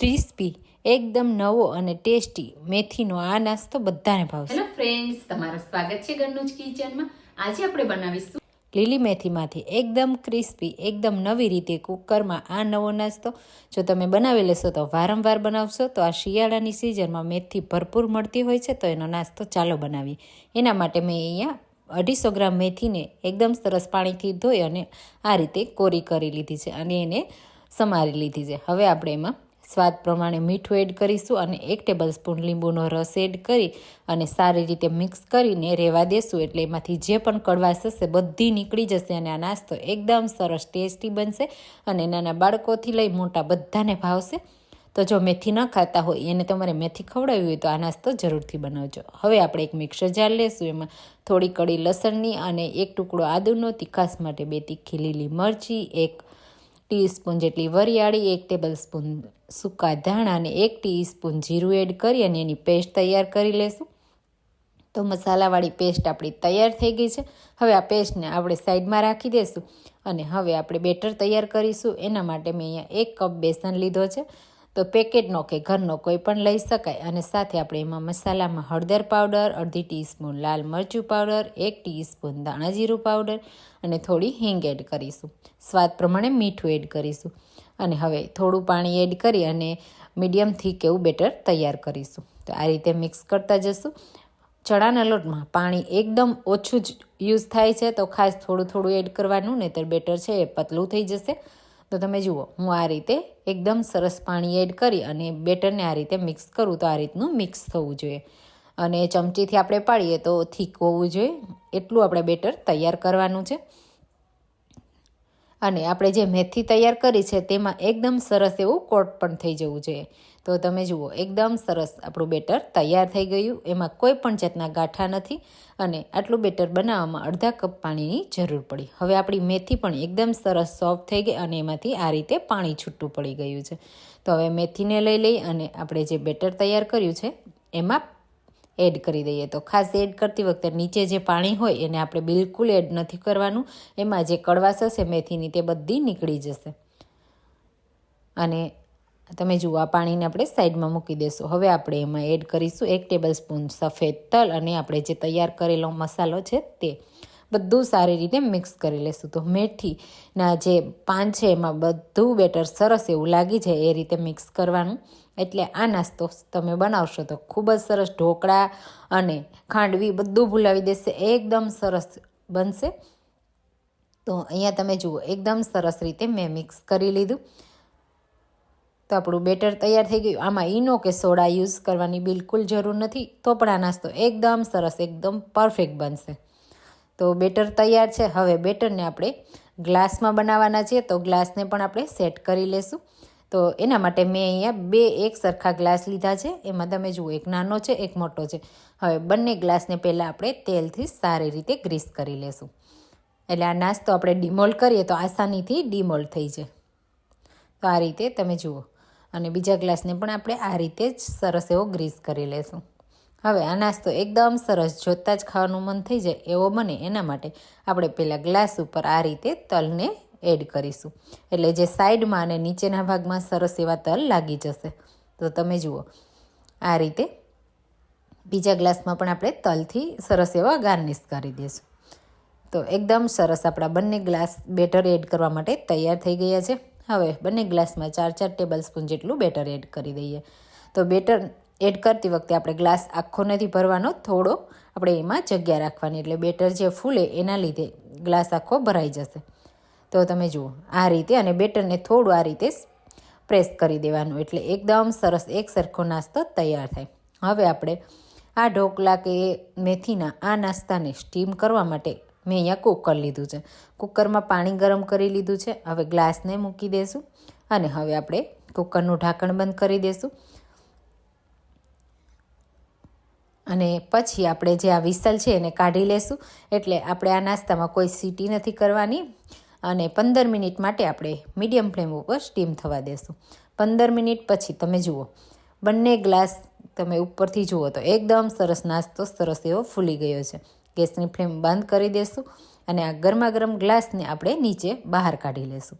Crispy એકદમ નવો અને ટેસ્ટી મેથીનો આ નાસ્તો બધાને ભાવશે. હેલો ફ્રેન્ડ્સ તમારું સ્વાગત છે ઘરનું જ કિચનમાં. આજે આપણે બનાવીશું લીલી મેથીમાંથી એકદમ ક્રિસ્પી એકદમ નવી રીતે કુકરમાં આ નવો નાસ્તો. જો તમે બનાવી લેશો તો વારંવાર બનાવશો તો આ શિયાળાની સિઝનમાં મેથી ભરપૂર મળતી હોય છે તો એનો નાસ્તો ચાલો બનાવીએ. એના માટે મેં અહીંયા અઢીસો ગ્રામ મેથીને એકદમ સરસ પાણીથી ધોઈ અને આ રીતે કોરી કરી લીધી છે અને એને સમારી લીધી છે. હવે આપણે એમાં સ્વાદ પ્રમાણે મીઠું એડ કરીશું અને એક ટેબલ સ્પૂન લીંબુનો રસ એડ કરી અને સારી રીતે મિક્સ કરીને રહેવા દેશું. એટલે એમાંથી જે પણ કડવાશ હશે બધી નીકળી જશે અને આ નાસ્તો એકદમ સરસ ટેસ્ટી બનશે અને નાના બાળકોથી લઈ મોટા બધાને ભાવશે. તો જો મેથી ન ખાતા હોય, એને તમારે મેથી ખવડાવી હોય તો આ નાસ્તો જરૂરથી બનાવજો. હવે આપણે એક મિક્સર જાર લેશું, એમાં થોડી કડી લસણની અને એક ટુકડો આદુનો તીખાસ માટે બે તીખી લીલી મરચી, એક ટીસ્પૂન જેટલી વરિયાળી, એક ટેબલ સ્પૂન સૂકા ધાણા અને એક ટીસ્પૂન જીરું એડ કરી અને એની પેસ્ટ તૈયાર કરી લેશું. તો મસાલાવાળી પેસ્ટ આપણી તૈયાર થઈ ગઈ છે. હવે આ પેસ્ટને આપણે સાઈડમાં રાખી દઈશું અને હવે આપણે બેટર તૈયાર કરીશું. એના માટે મેં અહીંયા એક કપ બેસન લીધો છે. તો પેકેટનો કે ઘરનો કોઈ પણ લઈ શકાય અને સાથે આપણે એમાં મસાલામાં હળદર પાવડર, અડધી ટીસ્પૂન લાલ મરચું પાવડર, એક ટીસ્પૂન દાણા જીરું પાવડર અને થોડી હિંગ એડ કરીશું. સ્વાદ પ્રમાણે મીઠું એડ કરીશું. અને હવે થોડું પાણી એડ કરી અને મીડિયમ થીક એવું બેટર તૈયાર કરીશું. તો આ રીતે મિક્સ કરતા જશું. ચણાના લોટમાં પાણી એકદમ ઓછું જ યુઝ થાય છે, તો ખાસ થોડું થોડું એડ કરવાનું, નહીંતર બેટર છે એ પતલું થઈ જશે. તો તમે જુઓ, હું આ રીતે એકદમ સરસ પાણી એડ કરી અને બેટરને આ રીતે મિક્સ કરું તો આ રીતનું મિક્સ થવું જોઈએ. અને ચમચીથી આપણે પાડીએ તો થીક હોવું જોઈએ. એટલું આપણે બેટર તૈયાર કરવાનું છે. અને આપણે જે મેથી તૈયાર કરી છે તેમાં એકદમ સરસ એવું કોટ પણ થઈ જવું જોઈએ. તો તમે જુઓ, એકદમ સરસ આપણું બેટર તૈયાર થઈ ગયું. એમાં કોઈ પણ જાતના ગાંઠા નથી અને આટલું બેટર બનાવવામાં અડધા કપ પાણીની જરૂર પડી. હવે આપણી મેથી પણ એકદમ સરસ સોફ્ટ થઈ ગઈ અને એમાંથી આ રીતે પાણી છૂટું પડી ગયું છે. તો હવે મેથીને લઈ લઈ અને આપણે જે બેટર તૈયાર કર્યું છે, એમાં એડ કરી દઈએ. તો ખાસ એડ કરતી વખતે નીચે જે પાણી હોય એને આપણે બિલકુલ એડ નથી કરવાનું. એમાં જે કડવાશ હશે, મેથીની તે બધી નીકળી જશે. અને તમે જુઓ પાણીને આપણે સાઈડમાં મૂકી દેશું. હવે આપણે એમાં એડ કરીશું એક ટેબલ સ્પૂન સફેદ તલ અને આપણે જે તૈયાર કરેલો મસાલો છે તે. બધું સારી રીતે મિક્સ કરી લેશું. તો મેથીના જે પાન છે એમાં બધું બેટર સરસ એવું લાગી જાય એ રીતે મિક્સ કરવાનું. એટલે આ નાસ્તો તમે બનાવશો તો ખૂબ જ સરસ ઢોકળા અને ખાંડવી બધું ભૂલાવી દેશે. એકદમ સરસ બનશે. તો અહીંયા તમે જુઓ, એકદમ સરસ રીતે મેં મિક્સ કરી લીધું. તો આપણું બેટર તૈયાર થઈ ગયું. આમાં ઈનો કે સોડા યુઝ કરવાની બિલકુલ જરૂર નથી. તો પણ આ નાસ્તો એકદમ સરસ, એકદમ પરફેક્ટ બનશે. તો બેટર તૈયાર છે. હવે બેટરને આપણે ગ્લાસમાં બનાવવાના છીએ. તો ગ્લાસને પણ આપણે સેટ કરી લેશું. તો એના માટે મેં અહીંયા બે એક સરખા ગ્લાસ લીધા છે. એમાં તમે જુઓ, એક નાનો છે, એક મોટો છે. હવે બંને ગ્લાસને પહેલાં આપણે તેલથી સારી રીતે ગ્રીસ કરી લેશું. એટલે આ નાસ્તો આપણે ડિમોલ્ડ કરીએ તો આસાનીથી ડિમોલ્ડ થઈ જાય. તો આ રીતે તમે જુઓ. અને બીજા ગ્લાસને પણ આપણે આ રીતે જ સરસ એવો ગ્રીસ કરી લેશું. હવે આ નાસ્તો એકદમ સરસ જોતાં જ ખાવાનું મન થઈ જાય એવો બને એના માટે આપણે પહેલાં ગ્લાસ ઉપર આ રીતે તલને એડ કરીશું. એટલે જે સાઈડમાં અને નીચેના ભાગમાં સરસ એવા તલ લાગી જશે. તો તમે જુઓ, આ રીતે બીજા ગ્લાસમાં પણ આપણે તલથી સરસ એવા ગાર્નિશ કરી દઈશું તો એકદમ સરસ આપણા બંને ગ્લાસ બેટર એડ કરવા માટે તૈયાર થઈ ગયા છે. હવે બંને ગ્લાસમાં ચાર ચાર ટેબલ સ્પૂન જેટલું બેટર એડ કરી દઈએ. તો બેટર એડ કરતી વખતે આપણે ગ્લાસ આખો નથી ભરવાનો, થોડો આપણે એમાં જગ્યા રાખવાની. એટલે બેટર જે ફૂલે એના લીધે ગ્લાસ આખો ભરાઈ જશે. તો તમે જુઓ, આ રીતે અને બેટરને થોડું આ રીતે પ્રેસ કરી દેવાનું. એટલે એકદમ સરસ એક સરખો નાસ્તો તૈયાર થાય. હવે આપણે આ ઢોકળા કે મેથીના આ નાસ્તાને સ્ટીમ કરવા માટે મેં અહીંયા કુકર લીધું છે. કુકરમાં પાણી ગરમ કરી લીધું છે. હવે ગ્લાસને મૂકી દઈશું અને હવે આપણે કુકરનું ઢાંકણ બંધ કરી દઈશું અને પછી આપણે જે આ વિસલ છે એને કાઢી લેશું. એટલે આપણે આ નાસ્તામાં કોઈ સીટી નથી કરવાની અને પંદર મિનિટ માટે આપણે મીડિયમ ફ્લેમ ઉપર સ્ટીમ થવા દેશું. પંદર મિનિટ પછી તમે જુઓ, બંને ગ્લાસ તમે ઉપરથી જુઓ તો એકદમ સરસ નાસ્તો સરસ એવો ફૂલી ગયો છે. ગેસની ફ્લેમ બંધ કરી દેશું અને આ ગરમા ગરમ ગ્લાસને આપણે નીચે બહાર કાઢી લેશું.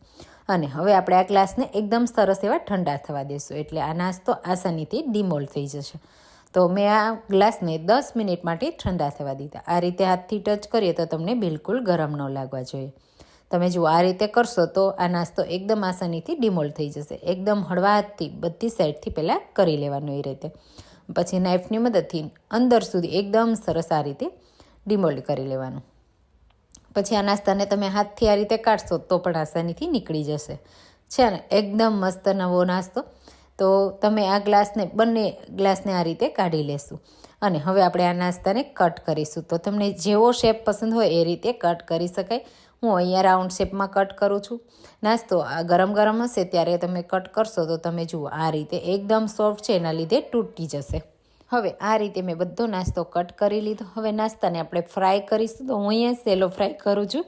અને હવે આપણે આ ગ્લાસને એકદમ સરસ એવા ઠંડા થવા દેશું. એટલે આ નાસ્તો આસાનીથી ડિમોલ્ડ થઈ જશે. તો મેં આ ગ્લાસને દસ મિનિટ માટે ઠંડા થવા દીધા. આ રીતે હાથથી ટચ કરીએ તો તમને બિલકુલ ગરમ ન લાગવા જોઈએ. તમે જુઓ આ રીતે કરશો તો આ નાસ્તો એકદમ આસાનીથી ડિમોલ્ડ થઈ જશે. એકદમ હળવા હાથથી બધી સાઈડથી પહેલાં કરી લેવાનું એ રીતે. પછી નાઇફની મદદથી અંદર સુધી એકદમ સરસ આ રીતે ડિમોલ્ડ કરી લેવાનું. પછી આ નાસ્તાને તમે હાથથી આ રીતે કાઢશો તો પણ આસાનીથી નીકળી જશે. છે ને એકદમ મસ્ત નવો નાસ્તો. તો તમે આ ગ્લાસને, બંને ગ્લાસને આ રીતે કાઢી લેશું. અને હવે આપણે આ નાસ્તાને કટ કરીશું. તો તમને જેવો શેપ પસંદ હોય એ રીતે કટ કરી શકાય. હું અહીંયા રાઉન્ડ શેપમાં કટ કરું છું. નાસ્તો આ ગરમ ગરમ હશે ત્યારે તમે કટ કરશો તો તમે જુઓ, આ રીતે એકદમ સોફ્ટ છે, એના લીધે તૂટી જશે. હવે આ રીતે મેં બધો નાસ્તો કટ કરી લીધો. હવે નાસ્તાને આપણે ફ્રાય કરીશું. તો હું અહીંયા સેલો ફ્રાય કરું છું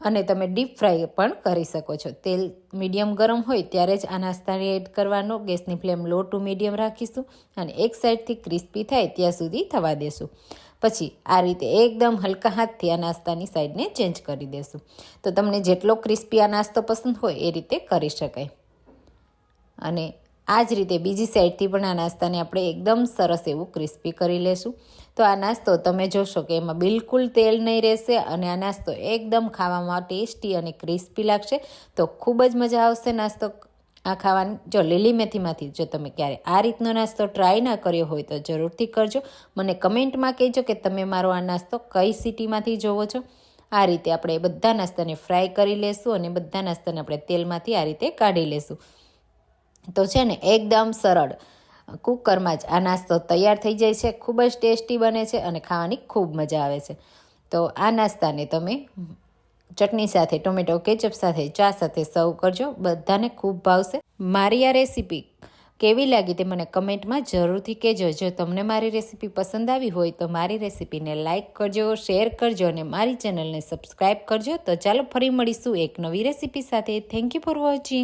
અને તમે ડીપ ફ્રાય પણ કરી શકો છો. તેલ મીડિયમ ગરમ હોય ત્યારે જ આ નાસ્તાને એડ કરવાનો. ગેસની ફ્લેમ લો ટુ મીડિયમ રાખીશું અને એક સાઈડથી ક્રિસ્પી થાય ત્યાં સુધી થવા દેશું. પછી આ રીતે એકદમ હલકા હાથથી આ નાસ્તાની સાઈડને ચેન્જ કરી દેશું. તો તમને જેટલો ક્રિસ્પી આ નાસ્તો પસંદ હોય એ રીતે કરી શકાય. અને આ જ રીતે બીજી સાઈડથી પણ આ નાસ્તાને આપણે એકદમ સરસ એવું ક્રિસ્પી કરી લેશું. તો આ નાસ્તો તમે જોશો કે એમાં બિલકુલ તેલ નહીં રહેશે અને આ નાસ્તો એકદમ ખાવામાં ટેસ્ટી અને ક્રિસ્પી લાગશે. તો ખૂબ જ મજા આવશે નાસ્તો આ ખાવાની. જો લીલી મેથીમાંથી, જો તમે ક્યારે આ રીતનો નાસ્તો ટ્રાય ના કર્યો હોય તો જરૂરથી કરજો. મને કમેન્ટમાં કહેજો કે તમે મારો આ નાસ્તો કઈ સિટીમાંથી જોવો છો. આ રીતે આપણે બધા નાસ્તાને ફ્રાય કરી લેશું અને બધા નાસ્તાને આપણે તેલમાંથી આ રીતે કાઢી લેશું. તો છે ને, એકદમ સરળ. કુકરમાં જ આ નાસ્તો તૈયાર થઈ જાય છે, ખૂબ જ ટેસ્ટી બને છે અને ખાવાની ખૂબ મજા આવે છે. તો આ નાસ્તાને તમે ચટણી સાથે, ટોમેટો કેચઅપ સાથે, ચા સાથે સર્વ કરજો. બધાને ખૂબ ભાવશે. મારી આ રેસીપી કેવી લાગી તે મને કમેન્ટમાં જરૂરથી કહેજો. જો તમને મારી રેસીપી પસંદ આવી હોય તો મારી રેસીપીને લાઇક કરજો, શેર કરજો અને મારી ચેનલને સબસ્ક્રાઈબ કરજો. તો ચાલો ફરી મળીશું એક નવી રેસીપી સાથે. Thank you for watching